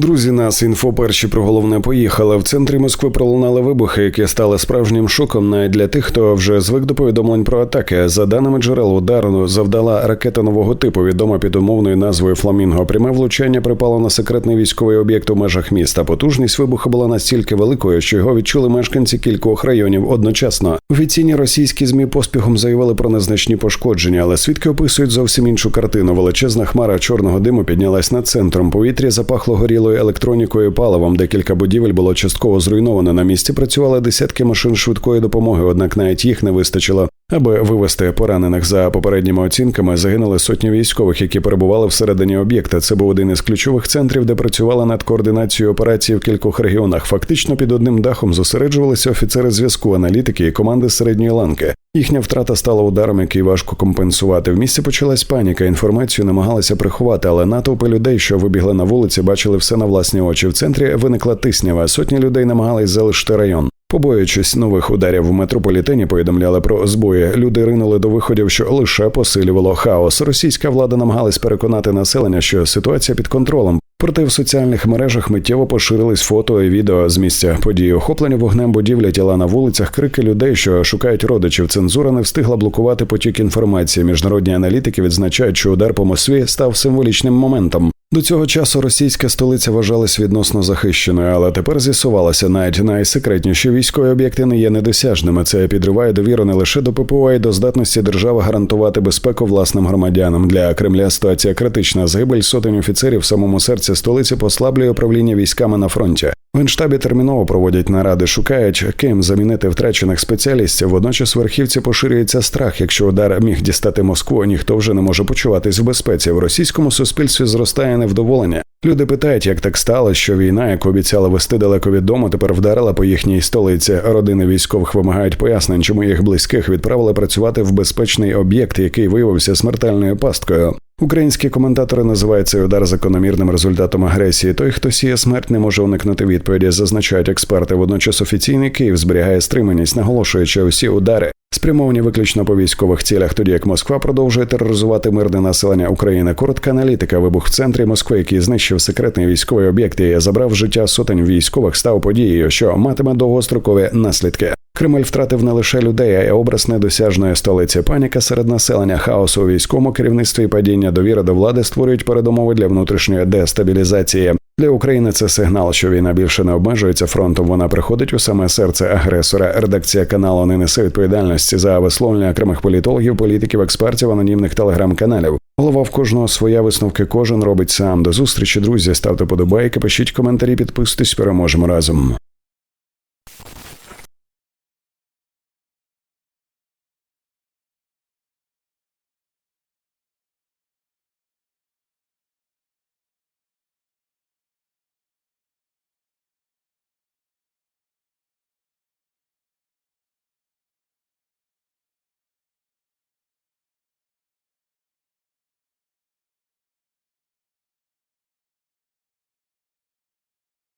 Друзі, нас інфо перші про головне поїхали. В центрі Москви пролунали вибухи, які стали справжнім шоком навіть для тих, хто вже звик до повідомлень про атаки. За даними джерел, удару завдала ракета нового типу, відома під умовною назвою Фламінго. Пряме влучання припало на секретний військовий об'єкт у межах міста. Потужність вибуху була настільки великою, що його відчули мешканці кількох районів одночасно. Офіційні російські змі поспіхом заявили про незначні пошкодження, але свідки описують зовсім іншу картину. Величезна хмара чорного диму піднялась над центром. Повітря запахло горілою електронікою і паливом. Декілька будівель було частково зруйновано. На місці працювали десятки машин швидкої допомоги, однак навіть їх не вистачило. Аби вивести поранених за попередніми оцінками, загинули сотні військових, які перебували всередині об'єкта. Це був один із ключових центрів, де працювали над координацією операцій в кількох регіонах. Фактично під одним дахом зосереджувалися офіцери зв'язку, аналітики і команди середньої ланки. Їхня втрата стала ударом, який важко компенсувати. В місті почалась паніка. Інформацію намагалися приховати, але натовпи людей, що вибігли на вулиці, бачили все на власні очі. В центрі виникла тиснява. Сотні людей намагались залишити район. Побоюючись нових ударів в метрополітені, повідомляли про збої. Люди ринули до виходів, що лише посилювало хаос. Російська влада намагалась переконати населення, що ситуація під контролем. Проте в соціальних мережах миттєво поширились фото і відео з місця події. Охоплення вогнем будівля тіла на вулицях, крики людей, що шукають родичів. Цензура не встигла блокувати потік інформації. Міжнародні аналітики відзначають, що удар по Москві став символічним моментом. До цього часу російська столиця вважалась відносно захищеною, але тепер з'ясувалося, навіть найсекретніші військові об'єкти не є недосяжними. Це підриває довіру не лише до ППО, а й до здатності держави гарантувати безпеку власним громадянам. Для Кремля ситуація критична. Загибель сотень офіцерів в самому серці столиці послаблює управління військами на фронті. В Генштабі терміново проводять наради, шукають ким замінити втрачених спеціалістів. Водночас верхівці поширюється страх. Якщо удар міг дістати Москву, ніхто вже не може почуватись в безпеці. В російському суспільстві зростає невдоволення. Люди питають, як так сталося, що війна, яку обіцяла вести далеко від дому, тепер вдарила по їхній столиці. Родини військових вимагають пояснень, чому їх близьких відправили працювати в безпечний об'єкт, який виявився смертельною пасткою. Українські коментатори називають цей удар закономірним результатом агресії. Той, хто сіє смерть, не може уникнути відповіді, зазначають експерти. Водночас офіційний Київ зберігає стриманість, наголошуючи усі удари. Спрямовані виключно по військових цілях, тоді як Москва продовжує тероризувати мирне населення України. Коротка аналітика. Вибух в центрі Москви, який знищив секретний військовий об'єкт і забрав життя сотень військових, став подією, що матиме довгострокові наслідки. Кремль втратив не лише людей, а й образ недосяжної столиці. Паніка серед населення, хаосу у військовому керівництві і падіння довіри до влади створюють передумови для внутрішньої дестабілізації. Для України це сигнал, що війна більше не обмежується фронтом. Вона приходить у саме серце агресора. Редакція каналу не несе відповідальності за висловлення окремих політологів, політиків, експертів, анонімних телеграм-каналів. Голова в кожного своя висновки. Кожен робить сам. До зустрічі, друзі. Ставте подобайки, пишіть коментарі, підписуйтесь. Переможемо разом.